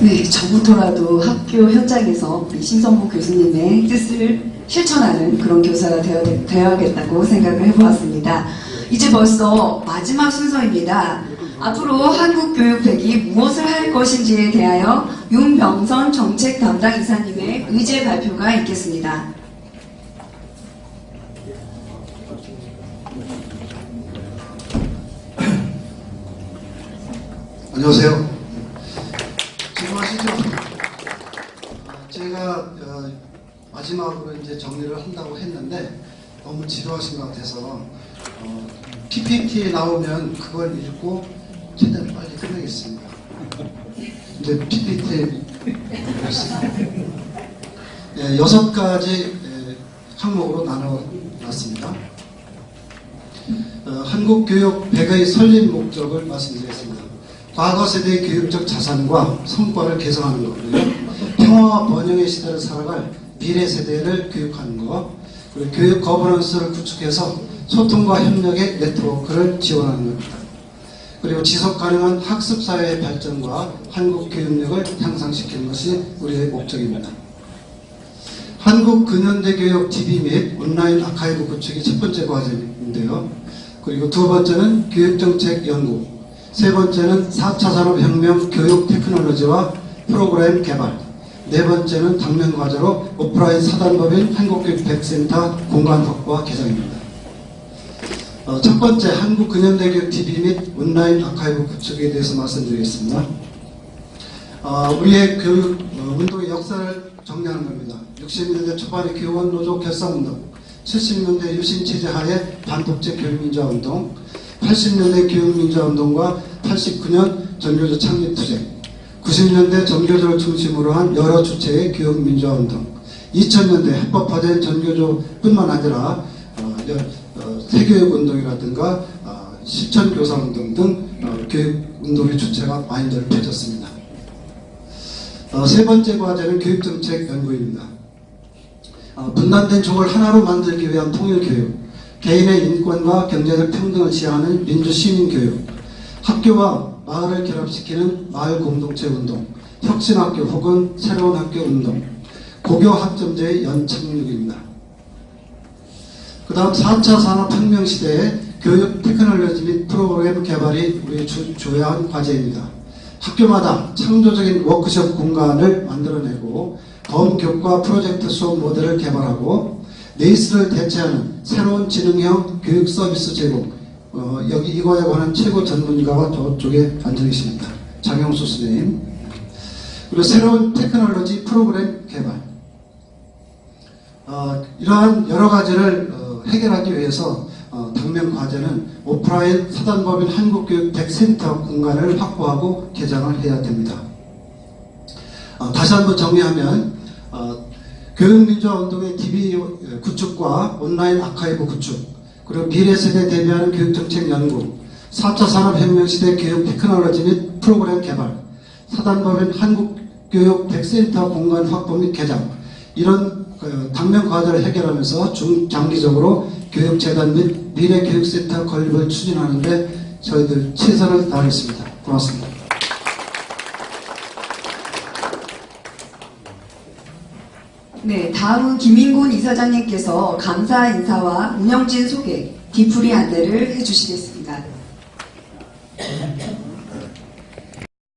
네, 저부터라도 학교 현장에서 우리 신성부 교수님의 뜻을 실천하는 그런 교사가 되어, 되어야겠다고 생각을 해보았습니다. 이제 벌써 마지막 순서입니다. 앞으로 한국 교육백이 무엇을 할 것인지에 대하여 윤병선 정책 담당 이사님의 의제 발표가 있겠습니다. 안녕하세요. 지금 아시죠? 아, 제가 어, 마지막으로 이제 정리를 한다고 했는데 너무 지루하신 것 같아서 어, PPT에 나오면 그걸 읽고 최대한 빨리 끝내겠습니다. 이제 PPT 예, 여섯 가지 예, 항목으로 나눠놨습니다. 어, 한국 교육 100의 설립 목적을 말씀드리겠습니다. 과거 세대의 교육적 자산과 성과를 개선하는 거고요. 평화와 번영의 시대를 살아갈 미래 세대를 교육하는 것, 그리고 교육 거버넌스를 구축해서 소통과 협력의 네트워크를 지원하는 겁니다. 그리고 지속 가능한 학습 사회의 발전과 한국 교육력을 향상시키는 것이 우리의 목적입니다. 한국 근현대 교육 DB 및 온라인 아카이브 구축이 첫 번째 과제인데요. 그리고 두 번째는 교육정책 연구, 세 번째는 4차 산업혁명 교육 테크놀로지와 프로그램 개발, 네 번째는 당면 과제로 오프라인 사단법인 한국교육백센터 공간 확보와 개장입니다. 어, 첫 번째 한국 근현대 교육 DB 및 온라인 아카이브 구축에 대해서 말씀드리겠습니다. 어, 우리의 교육 어, 운동의 역사를 정리하는 겁니다. 60년대 초반의 교원 노조 결성 운동, 70년대 유신 체제 하에 반독재 교육민주화 운동, 80년대 교육민주화 운동과 89년 전교조 창립 투쟁, 90년대 전교조를 중심으로 한 여러 주체의 교육 민주화 운동, 2000년대 합법화된 전교조뿐만 아니라 어, 여- 어, 새교육 운동이라든가 어, 실천 교사 운동 등 어, 교육 운동의 주체가 많이 펼쳤습니다. 어, 세 번째 과제는 교육정책 연구입니다. 어, 분단된 종을 하나로 만들기 위한 통일교육, 개인의 인권과 경제적 평등을 지향하는 민주시민교육, 학교와 마을을 결합시키는 마을 공동체 운동, 혁신학교 혹은 새로운 학교 운동, 고교 학점제의 연착륙입니다. 그 다음 4차 산업혁명 시대의 교육 테크놀로지 및 프로그램 개발이 우리의 주, 주요한 과제입니다. 학교마다 창조적인 워크숍 공간을 만들어내고 범교과 프로젝트 수업 모델을 개발하고 네이스를 대체하는 새로운 지능형 교육 서비스 제공 어, 여기 이거에 관한 최고 전문가가 저쪽에 앉아 계십니다. 장영수 선생님 그리고 새로운 테크놀로지 프로그램 개발 어, 이러한 여러 가지를 어, 해결하기 위해서 어, 당면 과제는 오프라인 사단법인 한국교육 100센터 공간을 확보하고 개장을 해야 됩니다. 어, 다시 한번 정리하면 어, 교육민주화 운동의 DB 구축과 온라인 아카이브 구축 그리고 미래 세대 대비하는 교육정책 연구 4차 산업혁명 시대 교육 테크놀로지 및 프로그램 개발 사단법인 한국교육 100센터 공간 확보 및 개장 이런 그 당면 과제를 해결하면서 중장기적으로 교육재단 및 미래교육센터 건립을 추진하는데 저희들 최선을 다하겠습니다. 고맙습니다. 네, 다음은 김인곤 이사장님께서 감사 인사와 운영진 소개, 뒤풀이 안내를 해주시겠습니다.